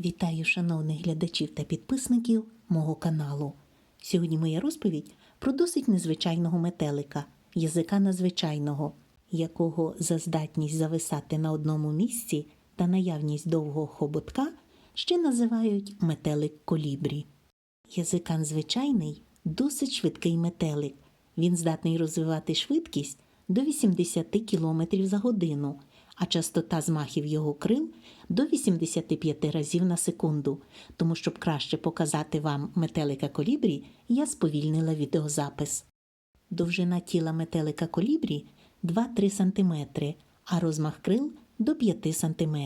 Вітаю шановних глядачів та підписників мого каналу. Сьогодні моя розповідь про досить незвичайного метелика, язика надзвичайного, якого за здатність зависати на одному місці та наявність довгого хоботка ще називають метелик колібрі. Язикан звичайний досить швидкий метелик. Він здатний розвивати швидкість до 80 км за годину, а частота змахів його крил до 85 разів на секунду. Тому, щоб краще показати вам метелика колібрі, я сповільнила відеозапис. Довжина тіла метелика колібрі 2-3 см, а розмах крил до 5 см.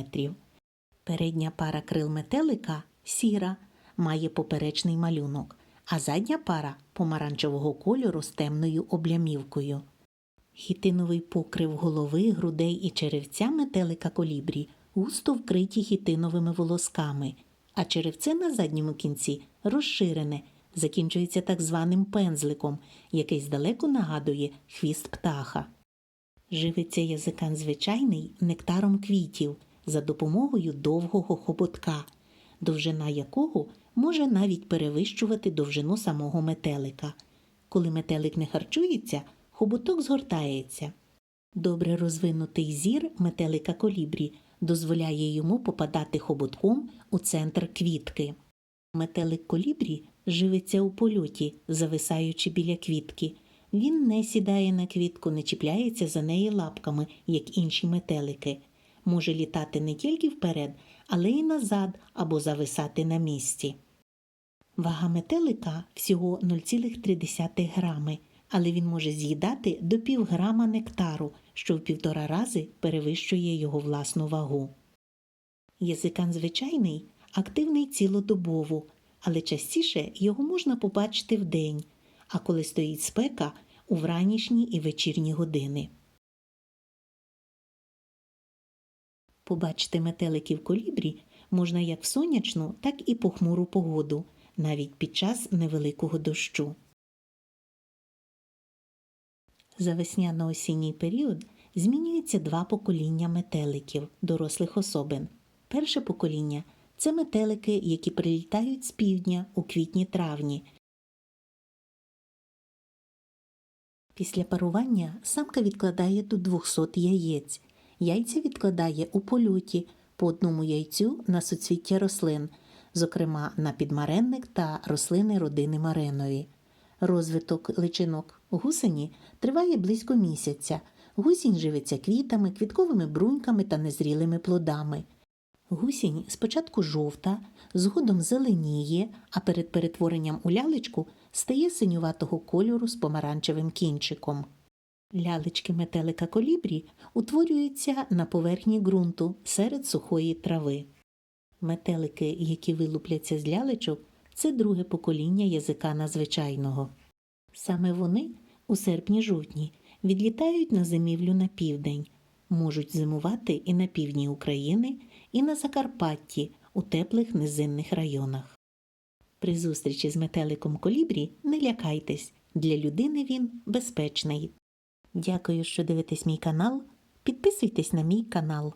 Передня пара крил метелика сіра, має поперечний малюнок, а задня пара помаранчевого кольору з темною облямівкою. Хітиновий покрив голови, грудей і черевця метелика колібрі густо вкриті хітиновими волосками, а черевце на задньому кінці розширене, закінчується так званим пензликом, який здалеку нагадує хвіст птаха. Живиться язикан звичайний нектаром квітів за допомогою довгого хоботка, довжина якого може навіть перевищувати довжину самого метелика. Коли метелик не харчується, хоботок згортається. Добре розвинутий зір метелика колібрі дозволяє йому попадати хоботком у центр квітки. Метелик колібрі живиться у польоті, зависаючи біля квітки. Він не сідає на квітку, не чіпляється за неї лапками, як інші метелики. Може літати не тільки вперед, але й назад або зависати на місці. Вага метелика всього 0,3 грами, але він може з'їдати до півграма нектару, що в півтора рази перевищує його власну вагу. Язикан звичайний активний цілодобово, але частіше його можна побачити вдень, а коли стоїть спека у вранішні і вечірні години. Побачити метеликів колібрі можна як в сонячну, так і похмуру погоду, навіть під час невеликого дощу. За весняно-осінній період змінюється два покоління метеликів, дорослих особин. Перше покоління це метелики, які прилітають з півдня у квітні-травні. Після парування самка відкладає до 200 яєць. Яйця відкладає у польоті по одному яйцю на суцвіття рослин, зокрема на підмаренник та рослини родини мареної. Розвиток личинок гусені триває близько місяця. Гусінь живиться квітами, квітковими бруньками та незрілими плодами. Гусінь спочатку жовта, згодом зеленіє, а перед перетворенням у лялечку стає синюватого кольору з помаранчевим кінчиком. Лялечки метелика колібрі утворюються на поверхні ґрунту серед сухої трави. Метелики, які вилупляться з лялечок, це друге покоління язика надзвичайного. Саме вони у серпні-жовтні відлітають на зимівлю на південь, можуть зимувати і на півдні України, і на Закарпатті у теплих низинних районах. При зустрічі з метеликом колібрі не лякайтесь, для людини він безпечний. Дякую, що дивитесь мій канал. Підписуйтесь на мій канал.